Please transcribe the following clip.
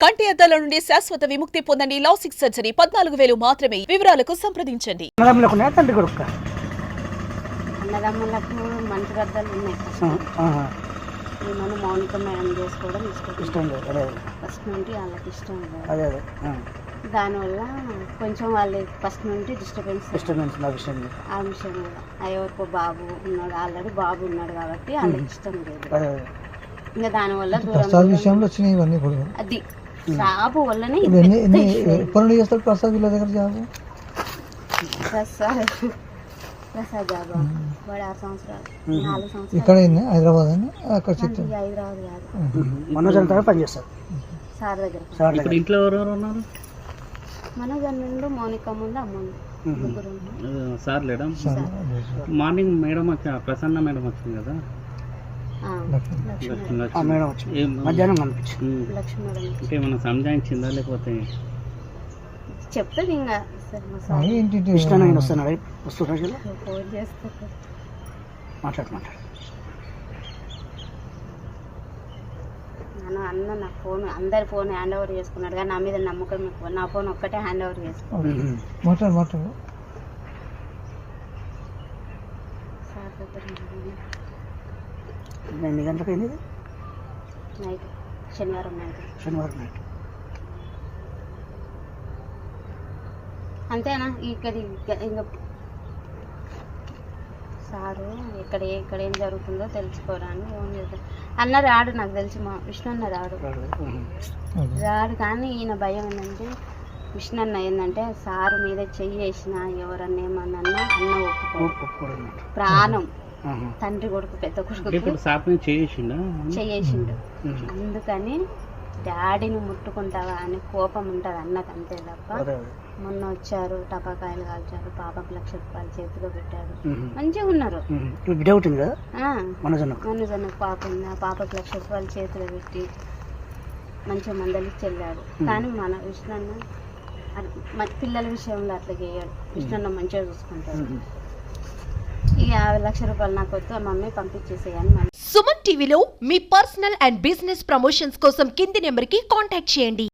కంటి అద్దాల నుండి శాశ్వత విముక్తి పొందండి లాసిక్ సర్జరీ. పద్నాలుగు వేలు మాత్రమే. వివరాలకు సంప్రదించండి. అన్నదమ్ములకు ఉన్నాయా తండ్రి కొడుకు? అన్నదమ్ములకు మంచి ఉన్నాయి. మన మౌనిక మేడం చేసుకోవడం ఇష్టం. ఇష్టం లేదు. అదే ఫస్ట్ నుండి వాళ్ళకి ఇష్టం లేదు. అదే అదే. ఆ. దానివల్ల కొంచెం వాళ్ళు ఫస్ట్ నుండి డిస్టర్బెన్స్. డిస్టర్బెన్స్ నా విషయం. ఆ విషయం ఆ ఎవరికో బాబు ఉన్నాడు. ఆల్రెడీ బాబు ఉన్నాడు కాబట్టి వాళ్ళకి ఇష్టం లేదు. అదే ఇంకా దానివల్ల దూరం విషయంలో వచ్చినాయి ఇవన్నీ ఇప్పుడు అది. బాబు వల్లనే అయింది. పనులు చేస్తారు ప్రసాద్ వీళ్ళ దగ్గర జాబ్? ప్రసాద్. ప్రసాద్ బాబు వాడు ఆరు సంవత్సరాలు. నాలుగు సంవత్సరాలు. ఇక్కడ హైదరాబాద్ అని అక్కడ హైదరాబాద్ కాదు. మనోజ్ అంతా సార్ దగ్గర సార్ ఇంట్లో ఎవరెవరు ఉన్నారు? మన ముందు మౌనిక ముందు అమ్మ సార్ లేడా? మార్నింగ్ మేడం వచ్చి ప్రసన్న మేడం వచ్చింది కదా? మేడం వచ్చి మధ్యాహ్నం కనిపించి ఉమ్. లక్ష్మీ మేడం అంటే ఏమైనా సంజాయించిందా లేకపోతే? చెప్తుంది ఇంకా. ఇష్టం ఆయన వస్తున్నాడు వస్తున్నాడు మాట్లాడు అన్న నా ఫోన్ అందరి ఫోన్ హ్యాండ్ ఓవర్ చేసుకున్నాడు కానీ నా మీద నమ్మకం నా ఫోన్ ఒక్కటే హ్యాండ్ ఓవర్ చేసుకున్నాడు మాట్లాడు మాట్లాడు ఎన్ని గంటలకు అయింది? నైట్. శనివారం నైట్. శనివారం నైట్. అంతేనా? ఇక్కడ ఇంకా సారు ఇక్కడ ఇక్కడ ఏం జరుగుతుందో తెలుసుకోవడానికి ఫోన్ చేస్తాను అన్న రాడు నాకు తెలిసి మా విష్ణు అన్న రాడు. రాడు కానీ ఈయన భయం ఏంటంటే విష్ణు అన్న ఏంటంటే సారు మీద చెయ్యి వేసిన ఎవరన్నా ఏమన్నా అన్న ఒప్పుకో ప్రాణం. తండ్రి కొడుకు పెద్ద కొడుకు చేసిండా అందుకని డాడీని ముట్టుకుంటావా అని కోపం ఉంటుంది అన్నకు అంతే తప్ప మొన్న వచ్చారు టపాకాయలు కాల్చారు పాపకు లక్ష రూపాయలు చేతిలో పెట్టారు. మంచిగా ఉన్నారు. ఉహు. ఇప్పుడు బిడ్డ ఉంటుంది కదా ఆ, మనోజ్ అన్నకు మనోజన్నకు పాప ఉంది. ఆ పాపకు లక్ష రూపాయలు చేతిలో పెట్టి మంచిగా మందలికి చెల్లాడు కానీ మన విష్ణన్న పిల్లల విషయంలో అట్లా చేయడు. విష్ణన్న మంచిగా చూసుకుంటాడు. యాభై లక్ష రూపాయలు నాకు వస్తే మమ్మీ పంపించేసేయని మమ్మీ సుమన్ టీవీలో మీ పర్సనల్ అండ్ బిజినెస్ ప్రమోషన్స్ కోసం కింది నెంబర్కి కాంటాక్ట్ చేయండి.